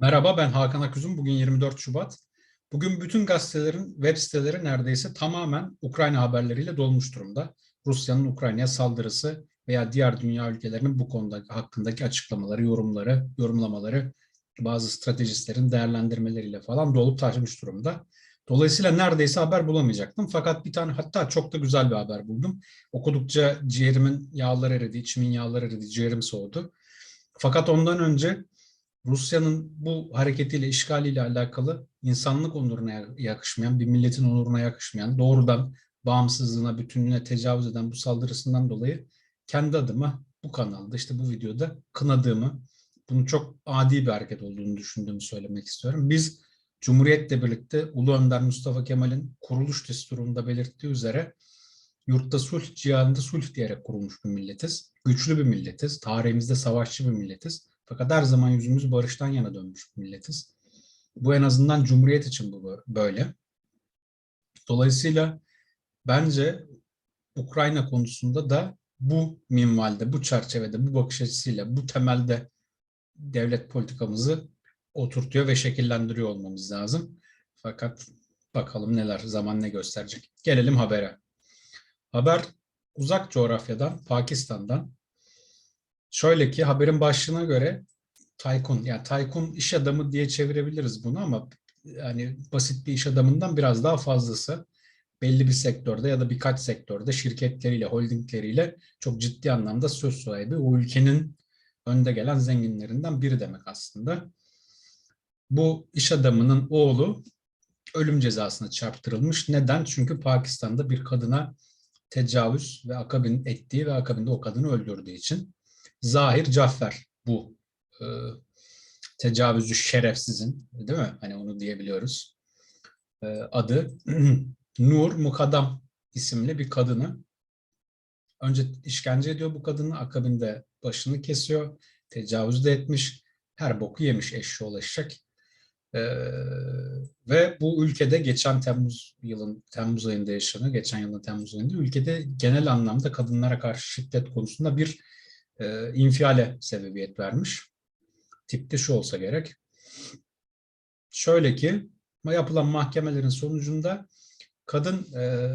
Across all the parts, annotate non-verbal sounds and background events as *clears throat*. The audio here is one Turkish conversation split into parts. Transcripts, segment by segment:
Merhaba ben Hakan Aküzüm. Bugün 24 Şubat. Bugün bütün gazetelerin web siteleri neredeyse tamamen Ukrayna haberleriyle dolmuş durumda. Rusya'nın Ukrayna'ya saldırısı veya diğer dünya ülkelerinin bu konuda hakkındaki açıklamaları, yorumları, yorumlamaları, bazı stratejistlerin değerlendirmeleriyle falan dolup taşmış durumda. Dolayısıyla neredeyse haber bulamayacaktım. Fakat bir tane hatta çok da güzel bir haber buldum. Okudukça ciğerimin yağları eridi, içimin yağları eridi, ciğerim soğudu. Fakat ondan önce Rusya'nın bu hareketiyle, işgaliyle alakalı insanlık onuruna yakışmayan, bir milletin onuruna yakışmayan, doğrudan bağımsızlığına, bütünlüğüne tecavüz eden bu saldırısından dolayı kendi adıma bu kanalda, işte bu videoda kınadığımı, bunun çok adi bir hareket olduğunu düşündüğümü söylemek istiyorum. Biz Cumhuriyet'le birlikte Ulu Önder Mustafa Kemal'in kuruluş desturunda belirttiği üzere yurtta sulh, cihanında sulh diyerek kurulmuş bir milletiz. Güçlü bir milletiz, tarihimizde savaşçı bir milletiz. Fakat her zaman yüzümüz barıştan yana dönmüş milletiz. Bu en azından Cumhuriyet için bu böyle. Dolayısıyla bence Ukrayna konusunda da bu minvalde, bu çerçevede, bu bakış açısıyla, bu temelde devlet politikamızı oturtuyor ve şekillendiriyor olmamız lazım. Fakat bakalım neler, zaman ne gösterecek. Gelelim habere. Haber uzak coğrafyadan, Pakistan'dan. Şöyle ki haberin başlığına göre Taykun, yani Taykun iş adamı diye çevirebiliriz bunu ama yani basit bir iş adamından biraz daha fazlası belli bir sektörde ya da birkaç sektörde şirketleriyle, holdingleriyle çok ciddi anlamda söz sahibi o ülkenin önde gelen zenginlerinden biri demek aslında. Bu iş adamının oğlu ölüm cezasına çarptırılmış. Neden? Çünkü Pakistan'da bir kadına tecavüz ve akabin ettiği ve akabinde o kadını öldürdüğü için. Zahir Caffer bu e, tecavüzcü şerefsizin değil mi? Hani onu diyebiliyoruz. E, adı *clears throat* Nur Mukadam isimli bir kadını önce işkence ediyor bu kadını akabinde başını kesiyor. Tecavüz de etmiş. Her boku yemiş eşi ulaşacak. Ee, ve bu ülkede geçen Temmuz yılın Temmuz ayında yaşanıyor. Geçen yılın Temmuz ayında ülkede genel anlamda kadınlara karşı şiddet konusunda bir e, infiale sebebiyet vermiş. Tipte şu olsa gerek. Şöyle ki yapılan mahkemelerin sonucunda kadın e,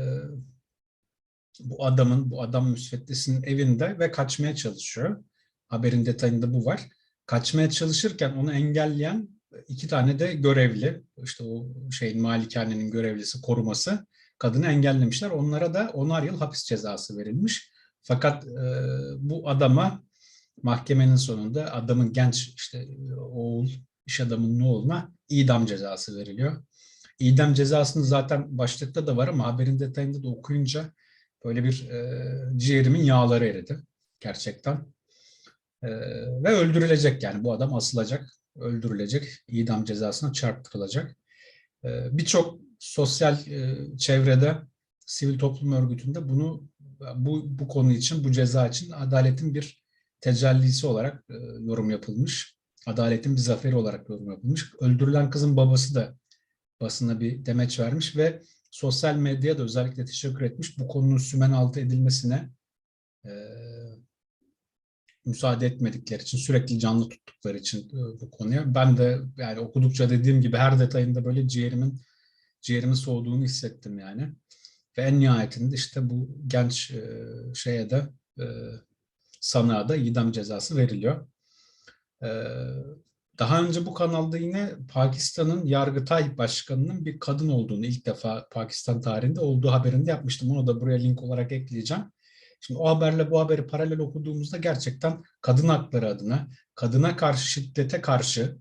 bu adamın, bu adam müsveddesinin evinde ve kaçmaya çalışıyor. Haberin detayında bu var. Kaçmaya çalışırken onu engelleyen iki tane de görevli, işte o şeyin malikanenin görevlisi, koruması kadını engellemişler. Onlara da onar yıl hapis cezası verilmiş. Fakat e, bu adama mahkemenin sonunda adamın genç işte oğul, iş adamının oğluna idam cezası veriliyor. İdam cezasını zaten başlıkta da var ama haberin detayında da okuyunca böyle bir e, ciğerimin yağları eridi gerçekten. E, ve öldürülecek yani bu adam asılacak, öldürülecek, idam cezasına çarptırılacak. E, Birçok sosyal e, çevrede, sivil toplum örgütünde bunu bu, bu konu için, bu ceza için adaletin bir tecellisi olarak e, yorum yapılmış. Adaletin bir zaferi olarak yorum yapılmış. Öldürülen kızın babası da basına bir demeç vermiş ve sosyal medyaya da özellikle teşekkür etmiş. Bu konunun sümen altı edilmesine e, müsaade etmedikleri için, sürekli canlı tuttukları için e, bu konuya. Ben de yani okudukça dediğim gibi her detayında böyle ciğerimin ciğerimin soğuduğunu hissettim yani. Ve en nihayetinde işte bu genç e, şeye de e, sanığa da idam cezası veriliyor. Ee, daha önce bu kanalda yine Pakistan'ın Yargıtay Başkanı'nın bir kadın olduğunu ilk defa Pakistan tarihinde olduğu haberini yapmıştım. Onu da buraya link olarak ekleyeceğim. Şimdi o haberle bu haberi paralel okuduğumuzda gerçekten kadın hakları adına, kadına karşı şiddete karşı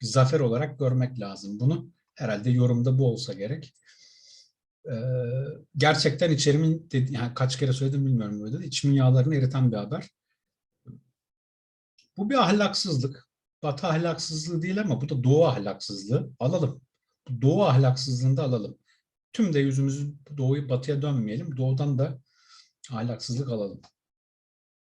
bir zafer olarak görmek lazım bunu. Herhalde yorumda bu olsa gerek. Ee, gerçekten içerimin, yani kaç kere söyledim bilmiyorum böyle de, içimin yağlarını eriten bir haber. Bu bir ahlaksızlık. Batı ahlaksızlığı değil ama bu da Doğu ahlaksızlığı. Alalım. Doğu ahlaksızlığını da alalım. Tüm de yüzümüzü Doğu'yu Batı'ya dönmeyelim. Doğu'dan da ahlaksızlık alalım.